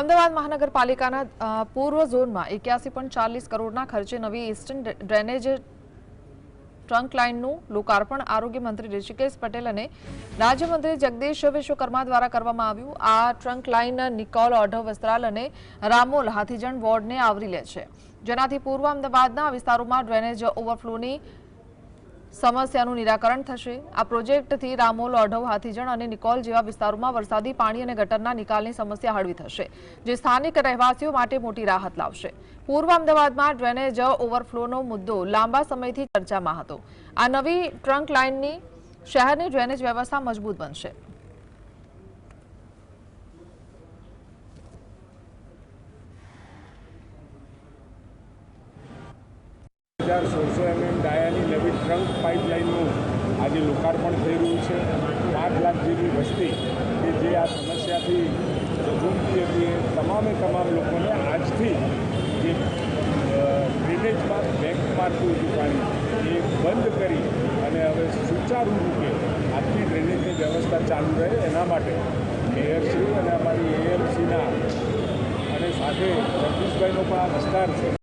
અમદાવાદ મહાનગરપાલિકાના પૂર્વ ઝોનમાં એક્યાસી પણ ચાલીસ કરોડના ખર્ચે નવી ઇસ્ટર્ન ડ્રેનેજ ટ્રંક લાઇનનું લોકાર્પણ આરોગ્ય મંત્રી ઋષિકેશ પટેલ અને રાજ્યમંત્રી જગદીશ વિશ્વકર્મા દ્વારા કરવામાં આવ્યું. આ ટ્રંક લાઇન નિકોલ ઓઢવ વસ્ત્રાલ અને રામોલ હાથીજણ વોર્ડને આવરી લે છે. જેનાથી પૂર્વ અમદાવાદના વિસ્તારોમાં ડ્રેનેજ ઓવરફ્લોની સમસ્યાનું નિરાકરણ થશે. આ પ્રોજેક્ટથી રામોલ ઓઢવ હાથીજણ અને નિકોલ જેવા વિસ્તારોમાં વરસાદી પાણી અને ગટરના નિકાલની સમસ્યા હળવી થશે, જે સ્થાનિક રહેવાસીઓ માટે મોટી રાહત લાવશે. પૂર્વ અમદાવાદમાં ડ્રેનેજ ઓવરફ્લોનો મુદ્દો લાંબા સમયથી ચર્ચામાં હતો. આ નવી ટ્રંક લાઇનની શહેરની ડ્રેનેજ વ્યવસ્થા મજબૂત બનશે. સોળસો એમએમ ટ્રંક પાઇપલાઇનનું આજે લોકાર્પણ થઈ રહ્યું છે. પાંચ લાખ જેવી વસ્તી કે જે આ સમસ્યાથી ઝૂંઝતી હતી એ તમામે તમામ લોકોને આજથી જે ડ્રેનેજમાં બેંક મારતું હતું પાણી, એ બંધ કરી અને હવે સુચારુ રૂપે આખી ડ્રેનેજની વ્યવસ્થા ચાલુ રહે એના માટે મેયરશ્રી અને અમારી એએમસીના અને સાથે જગદીશભાઈનો પણ આ વિસ્તાર છે.